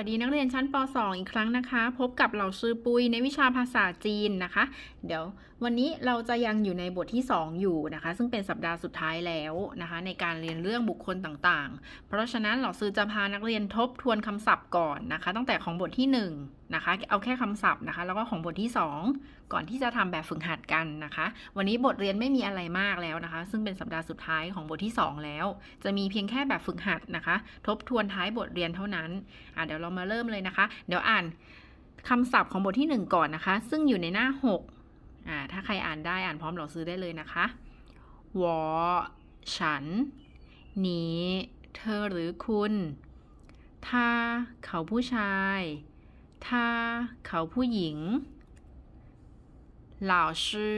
วัสดีนักเรียนชั้นป .2 อีกครั้งนะคะ พบกับเหล่าซื้อปุยในวิชาภาษาจีนนะคะ เดี๋ยว วันนี้เราจะยังอยู่ในบทที่ 2 อยู่นะคะ ซึ่งเป็นสัปดาห์สุดท้ายแล้วนะคะ ในการเรียนเรื่องบุคคลต่างๆ เพราะฉะนั้นหล่าซื้อจะพานักเรียนทบทวนคำศัพท์ก่อนนะคะ ตั้งแต่ของบทที่ 1 นะคะ เอาแค่คำศัพท์นะคะ แล้วก็ของบทที่ 2 ก่อนที่จะทำแบบฝึกหัดกันนะคะ วันนี้บทเรียนไม่มีอะไรมากแล้วนะคะ ซึ่งเป็นสัปดาห์สุดท้ายของบทที่ 2 แล้ว จะมีเพียงแค่แบบฝึกหัดนะคะ ทบทวนท้ายบทเรียนเท่านั้นอะเดี๋ยวเรามาเริ่มเลยนะคะ เดี๋ยวอ่านคำศัพท์ของบทที่ 1 ก่อนนะคะ ซึ่งอยู่ในหน้า 6 อ่าถ้าใครอ่านได้อ่านพร้อมเราซื้อได้เลยนะคะวอฉันหนีเธอหรือคุณถ้าเขาผู้ชาย ถ้าเขาผู้หญิงเหล่าชื่อ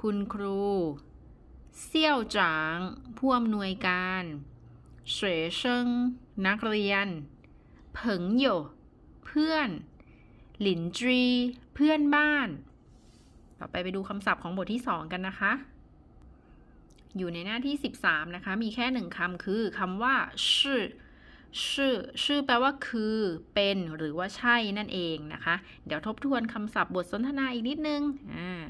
คุณครูเซี่ยวจางผู้อำนวยการเสวยเซิงนักเรียน เผิงโยเพื่อน หลินจี เพื่อนบ้าน ต่อไปไปดูคำศัพท์ของบทที่ 2 กันนะคะ อยู่ในหน้าที่ 13 นะคะ มีแค่หนึ่งคำคือคำว่าชื่อชื่อ ชื่อแปลว่าคือ เป็น หรือว่าใช่นั่นเองนะคะ เดี๋ยวทบทวนคำศัพท์บทสนทนาอีกนิดนึง อ่า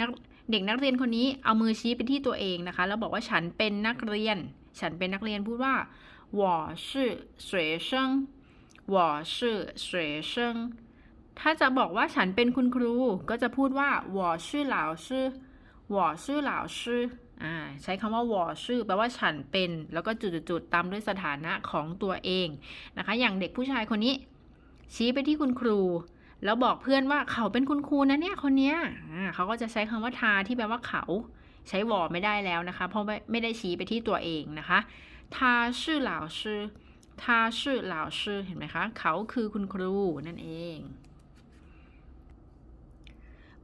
นักเด็กนักเรียนคนนี้เอามือชี้ไปที่ตัวเองนะคะ แล้วบอกว่าฉันเป็นนักเรียน ฉันเป็นนักเรียนพูดว่า我是学生我是学生 ถ้าจะบอกว่าฉันเป็นคุณครู ก็จะพูดว่า我是老师我是老师อ่าใช้คำว่า我是แปลว่าฉันเป็น แล้วก็จุดๆๆตามด้วยสถานะของตัวเองนะคะ อย่างเด็กผู้ชายคนนี้ ชี้ไปที่คุณครู แล้วบอกเพื่อนว่าเขาเป็นคุณครูนะเนี่ยคนเนี้ยอ่าเขาก็จะใช้คำว่าทาที่แปลว่าเขา ใช้วอไม่ได้แล้วนะคะ เพราะไม่ไม่ได้ชี้ไปที่ตัวเองนะคะ他是老师他是老师เห็นไหมคะ เขาคือคุณครูนั่นเอง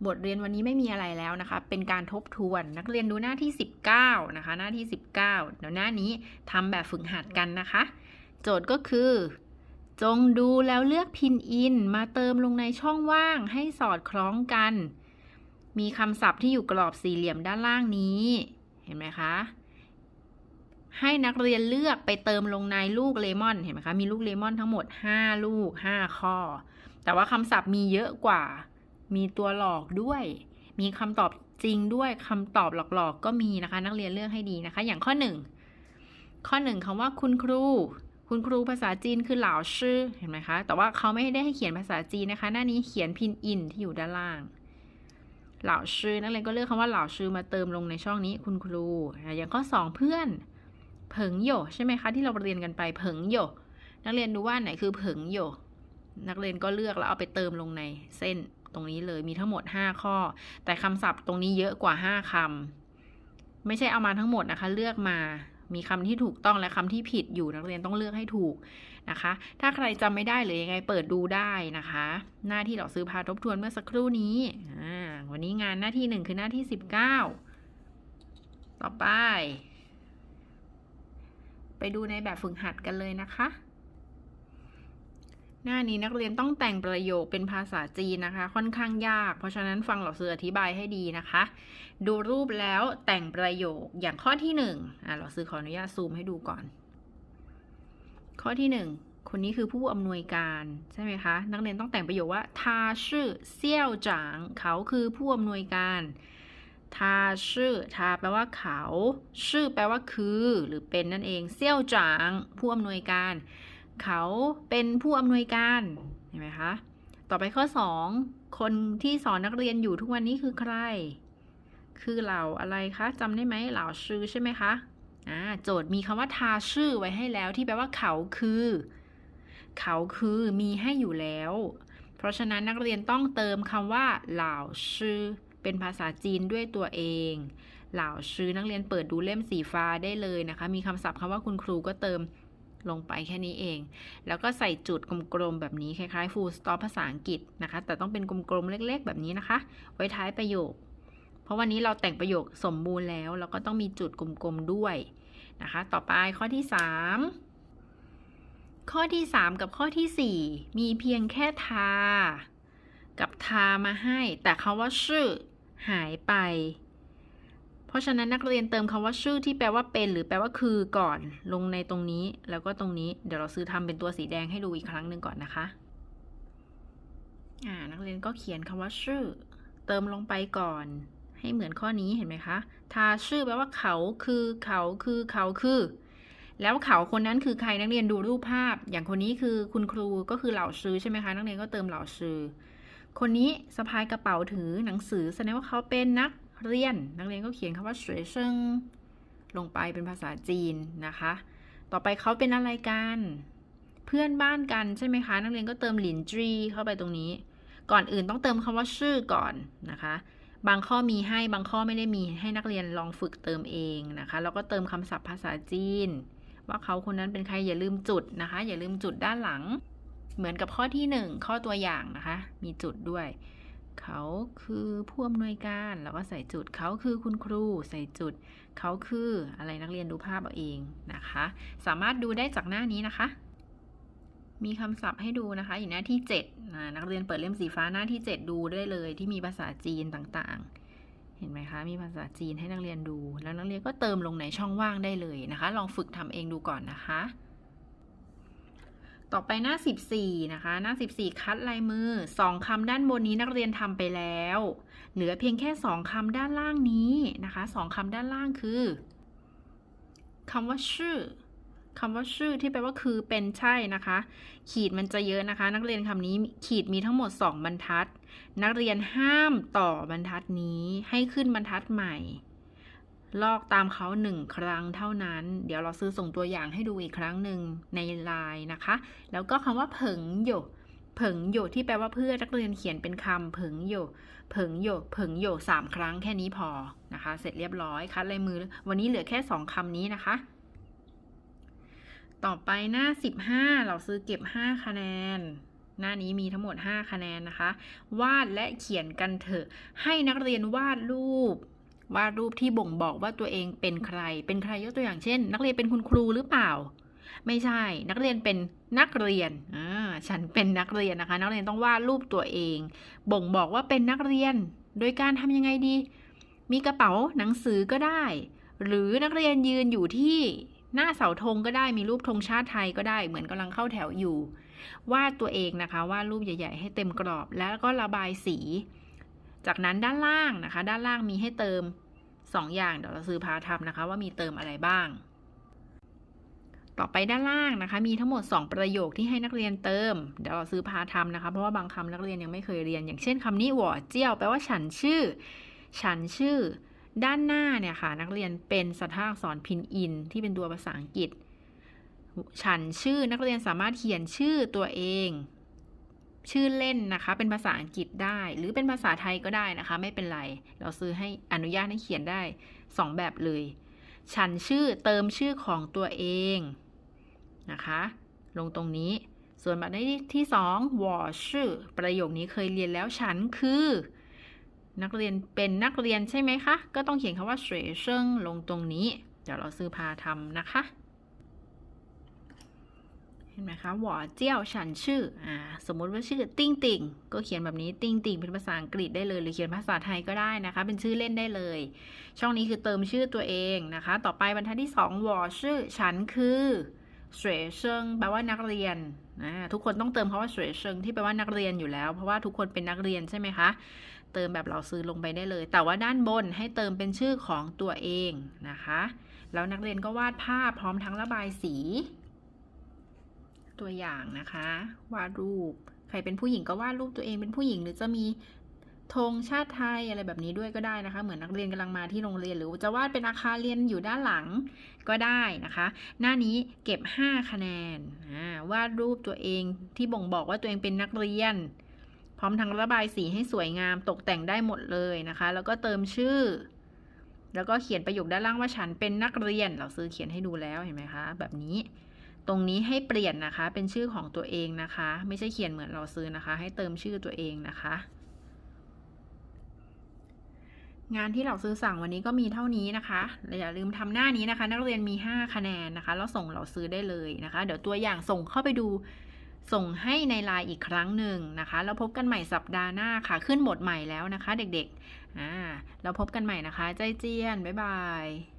บทเรียนวันนี้ไม่มีอะไรแล้วนะคะ เป็นการทบทวนนักเรียนดูหน้าที่ 19 นะคะ หน้าที่ 19 เดี๋ยวหน้านี้ทำแบบฝึกหัดกันนะคะ โจทย์ก็คือ จงดูแล้วเลือกพินอิน มาเติมลงในช่องว่างให้สอดคล้องกัน มีคำศัพท์ที่อยู่กรอบสี่เหลี่ยมด้านล่างนี้ เห็นไหมคะ ให้นักเรียนเลือกไปเติมลงในลูกเลมอน เห็นไหมคะ มีลูกเลมอนทั้งหมด 5 ลูก 5 ข้อ แต่ว่าคำศัพท์มีเยอะกว่า มีตัวหลอกด้วย มีคำตอบจริงด้วยคำตอบหลอกๆ ก็มีนะคะ นักเรียนเลือกให้ดีนะคะ อย่างข้อ 1 ข้อ 1คำว่าคุณครู คุณครูภาษาจีนคือเหล่าชื่อเห็นไหมคะ แต่ว่าเขาไม่ได้ให้เขียนภาษาจีนนะคะ หน้านี้เขียนพินอินที่อยู่ด้านล่างเหล่าชื่อนักเรียนก็เลือกคำว่าเหล่าชื่อมาเติมลงในช่องนี้คุณครู อย่างข้อ 2 เพื่อนเผิงโยใช่ไหมคะที่เราเรียนกันไปเผิงโยนักเรียนดูว่าไหนคือเผิงโยนักเรียนก็เลือกแล้วเอาไปเติมลงในเส้น ตรงนี้เลยมีทั้งหมด 5 ข้อ แต่คำศัพท์ตรงนี้เยอะกว่า 5คำไม่ใช่เอามาทั้งหมดนะคะ เลือกมามีคำที่ถูกต้องและคำที่ผิดอยู่นักเรียนต้องเลือกให้ถูกนะคะ ถ้าใครจำไม่ได้หรือยังไงเปิดดูได้นะคะ หน้าที่เราซื้อพาทบทวนเมื่อสักครู่นี้ วันนี้งานหน้าที่หนึ่งคือหน้าที่19ต่อไป ไปดูในแบบฝึกหัดกันเลยนะคะ หน้านี้นักเรียนต้องแต่งประโยคเป็นภาษาจีนนะคะ ค่อนข้างยาก เพราะฉะนั้นฟังเหล่าซื้ออธิบายให้ดีนะคะ ดูรูปแล้วแต่งประโยคอย่างข้อที่หนึ่งอะเราซื้อขออนุญาตซูมให้ดูก่อน ข้อที่หนึ่งคนนี้คือผู้อำนวยการใช่ไหมคะ นักเรียนต้องแต่งประโยคว่าทาชื่อเซี่ยวจางเขาคือผู้อำนวยการทาชื่อทาแปลว่าเขา ชื่อแปลว่าคือ หรือเป็นนั่นเองเซี่ยวจางผู้อำนวยการ เขาเป็นผู้อำนวยการเห็นไหมคะต่อไปข้อ 2 คนที่สอนนักเรียนอยู่ทุกวันนี้คือใคร คือเหล่าอะไรคะจำได้ไหมเหล่าชื่อใช่ไหมคะอ่าโจทย์มีคำว่าทาชื่อไว้ให้แล้วที่แปลว่าเขาคือ เขาคือมีให้อยู่แล้ว เพราะฉะนั้นนักเรียนต้องเติมคำว่า เหล่าชื่อเป็นภาษาจีนด้วยตัวเอง เหล่าชื่อนักเรียนเปิดดูเล่มสีฟ้าได้เลยนะคะ มีคำศัพท์คำว่าคุณครูก็เติม ลงไปแค่นี้เอง แล้วก็ใส่จุดกลมๆแบบนี้คล้ายๆ full stop ภาษาอังกฤษนะคะ แต่ต้องเป็นกลมๆเล็กๆ แบบนี้นะคะ ไว้ท้ายประโยค เพราะวันนี้เราแต่งประโยคสมบูรณ์แล้วแล้วก็ต้องมีจุดกลมๆด้วยนะคะ ต่อไปข้อที่ 3 ข้อที่ 3 กับข้อที่ 4 มีเพียงแค่ทา กับทามาให้ แต่คาว่าชื่อหายไป เพราะฉะนั้นนักเรียนเติมคำว่าชื่อที่แปลว่าเป็น หรือแปลว่าคือก่อนลงในตรงนี้ แล้วก็ตรงนี้เดี๋ยวเราซื้อทำเป็นตัวสีแดงให้ดูอีกครั้งหนึ่งก่อนนะคะอ่านักเรียนก็เขียนคำว่าชื่อ เติมลงไปก่อน ให้เหมือนข้อนี้เห็นไหมคะทาชื่อแปลว่าเขาคือเขาคือเขาคือ แล้วเขาคนนั้นคือใครนักเรียนดูรูปภาพ อย่างคนนี้คือคุณครูก็คือเหล่าซื้อใช่ไหมคะนักเรียนก็เติมเหล่าซื้อคนนี้สะพายกระเป๋าถือหนังสือแสดงว่าเขาเป็นนัก เรียน นักเรียนก็เขียนคำว่าสวยเซิงลงไปเป็นภาษาจีนนะคะ ต่อไปเขาเป็นอะไรกัน เพื่อนบ้านกันใช่ไหมคะ นักเรียนก็เติมหลินจีเข้าไปตรงนี้ ก่อนอื่นต้องเติมคำว่าชื่อก่อนนะคะ บางข้อมีให้ บางข้อไม่ได้มีให้นักเรียนลองฝึกเติมเองนะคะ แล้วก็เติมคำศัพท์ภาษาจีน ว่าเขาคนนั้นเป็นใครอย่าลืมจุดนะคะ อย่าลืมจุดด้านหลัง เหมือนกับข้อที่หนึ่งข้อตัวอย่างนะคะ มีจุดด้วย เขาคือผู้อำนวยการแล้วก็ใส่จุดเขาคือคุณครู ใส่จุด เขาคืออะไรนักเรียนดูภาพเอาเองนะคะ สามารถดูได้จากหน้านี้นะคะ มีคำศัพท์ให้ดูนะคะ อยู่หน้าที่7นะนักเรียนเปิดเล่มสีฟ้าหน้าที่ 7 ดูได้เลย ที่มีภาษาจีนต่างๆ เห็นไหมคะ มีภาษาจีนให้นักเรียนดู แล้วนักเรียนก็เติมลงในช่องว่างได้เลยนะคะ ลองฝึกทำเองดูก่อนนะคะ ต่อไปหน้า 14 นะคะ หน้า 14 คัดลายมือ 2คำด้านบนนี้นักเรียนทำไปแล้ว เหลือเพียงแค่ 2คำด้านล่างนี้นะคะ 2คำด้านล่างคือคำว่าชื่อคำว่าชื่อที่แปลว่าคือเป็นใช่นะคะ ขีดมันจะเยอะนะคะ นักเรียนคำนี้ขีดมีทั้งหมด 2 บรรทัด นักเรียนห้ามต่อบรรทัดนี้ให้ขึ้นบรรทัดใหม่ ลอกตามเขาหนึ่งครั้งเท่านั้น เดี๋ยวเราซื้อส่งตัวอย่างให้ดูอีกครั้งหนึ่งในไลน์นะคะ แล้วก็คำว่าเผิงโยเผิงโยที่แปลว่าเพื่อนักเรียนเขียนเป็นคำเผิงโยเผิงโยเผิงโยสามครั้งแค่นี้พอนะคะ เสร็จเรียบร้อยคัดลายมือ วันนี้เหลือแค่สองคำนี้นะคะ ต่อไปหน้า 15 เราซื้อเก็บ 5 คะแนน หน้านี้มีทั้งหมด 5 คะแนนนะคะ วาดและเขียนกันเถอะ ให้นักเรียนวาดรูป วาดรูปที่บ่งบอกว่าตัวเองเป็นใคร เป็นใครยกตัวอย่างเช่น นักเรียนเป็นคุณครูหรือเปล่า ไม่ใช่ นักเรียนเป็นนักเรียนอ่าฉันเป็นนักเรียนนะคะ นักเรียนต้องวาดรูปตัวเอง บ่งบอกว่าเป็นนักเรียน โดยการทำยังไงดี มีกระเป๋าหนังสือก็ได้ หรือนักเรียนยืนอยู่ที่หน้าเสาธงก็ได้มีรูปธงชาติไทยก็ได้เหมือนกำลังเข้าแถวอยู่ วาดตัวเองนะคะวาดรูปใหญ่ ๆ ให้เต็มกรอบแล้วก็ระบายสี จากนั้นด้านล่างนะคะ ด้านล่างมีให้เติม 2 อย่างเดี๋ยวเราซื้อพาทำนะคะ ว่ามีเติมอะไรบ้าง ต่อไปด้านล่างนะคะ มีทั้งหมด 2 ประโยคที่ให้นักเรียนเติม เดี๋ยวเราซื้อพาทำนะคะ เพราะว่าบางคำนักเรียนยังไม่เคยเรียน อย่างเช่นคำนี้หวอเจียวแปลว่าฉันชื่อ ฉันชื่อ ด้านหน้าเนี่ยค่ะ นักเรียนเป็นสถาอักษรพินอิน ที่เป็นตัวภาษาอังกฤษ ฉันชื่อนักเรียนสามารถเขียนชื่อตัวเอง ชื่อเล่นนะคะ เป็นภาษาอังกฤษได้ หรือเป็นภาษาไทยก็ได้นะคะ ไม่เป็นไร เราซื้อให้อนุญาตให้เขียนได้ 2 แบบเลย ฉันชื่อเติมชื่อของตัวเองนะคะ ลงตรงนี้ ส่วนแบบที่2วอชื่อประโยคนี้เคยเรียนแล้วฉันคือ นักเรียนเป็นนักเรียนใช่ไหมคะ ก็ต้องเขียนคำว่าเสวยเซิงลงตรงนี้ เดี๋ยวเราซื้อพาทำนะคะ เห็นไหมคะหวอเจี้ยวฉันชื่ออ่าสมมุติว่าชื่อติ้งติ่งก็เขียนแบบนี้ติ้งติ่งเป็นภาษาอังกฤษได้เลย หรือเขียนภาษาไทยก็ได้นะคะ เป็นชื่อเล่นได้เลย ช่องนี้คือเติมชื่อตัวเองนะคะ ต่อไปบรรทัดที่2วอชื่อฉันคือเสวยเซิงแปลว่านักเรียนนะทุกคนต้องเติมคำว่าเสวยเซิงที่แปลว่านักเรียนอยู่แล้ว เพราะว่าทุกคนเป็นนักเรียนใช่ไหมคะเติมแบบเราซื้อลงไปได้เลย แต่ว่าด้านบนให้เติมเป็นชื่อของตัวเองนะคะ แล้วนักเรียนก็วาดภาพพร้อมทั้งระบายสี ตัวอย่างนะคะวาดรูป ใครเป็นผู้หญิงก็วาดรูปตัวเองเป็นผู้หญิงหรือจะมีธงชาติไทยอะไรแบบนี้ด้วยก็ได้นะคะ เหมือนนักเรียนกำลังมาที่โรงเรียน หรือจะวาดเป็นอาคารเรียนอยู่ด้านหลังก็ได้นะคะ หน้านี้เก็บ 5 คะแนนวาดรูปตัวเองที่บ่งบอกว่าตัวเองเป็นนักเรียน พร้อมทั้งระบายสีให้สวยงามตกแต่งได้หมดเลยนะคะ แล้วก็เติมชื่อ แล้วก็เขียนประโยคด้านล่างว่าฉันเป็นนักเรียน เราซื้อเขียนให้ดูแล้วเห็นไหมคะ แบบนี้ ตรงนี้ให้เปลี่ยนนะคะ เป็นชื่อของตัวเองนะคะ ไม่ใช่เขียนเหมือนเราซื้อนะคะ ให้เติมชื่อตัวเองนะคะ งานที่เราซื้อสั่งวันนี้ก็มีเท่านี้นะคะอย่าลืมทำหน้านี้นะคะ นักเรียนมี 5 คะแนนนะคะ แล้วส่งเราซื้อได้เลยนะคะ เดี๋ยวตัวอย่างส่งเข้าไปดูส่งให้ในไลน์อีกครั้งหนึ่งนะคะ แล้วพบกันใหม่สัปดาห์หน้าค่ะ ขึ้นบทใหม่แล้วนะคะ เด็กๆอ่าเราพบกันใหม่นะคะ ใจเจียน บ๊ายบาย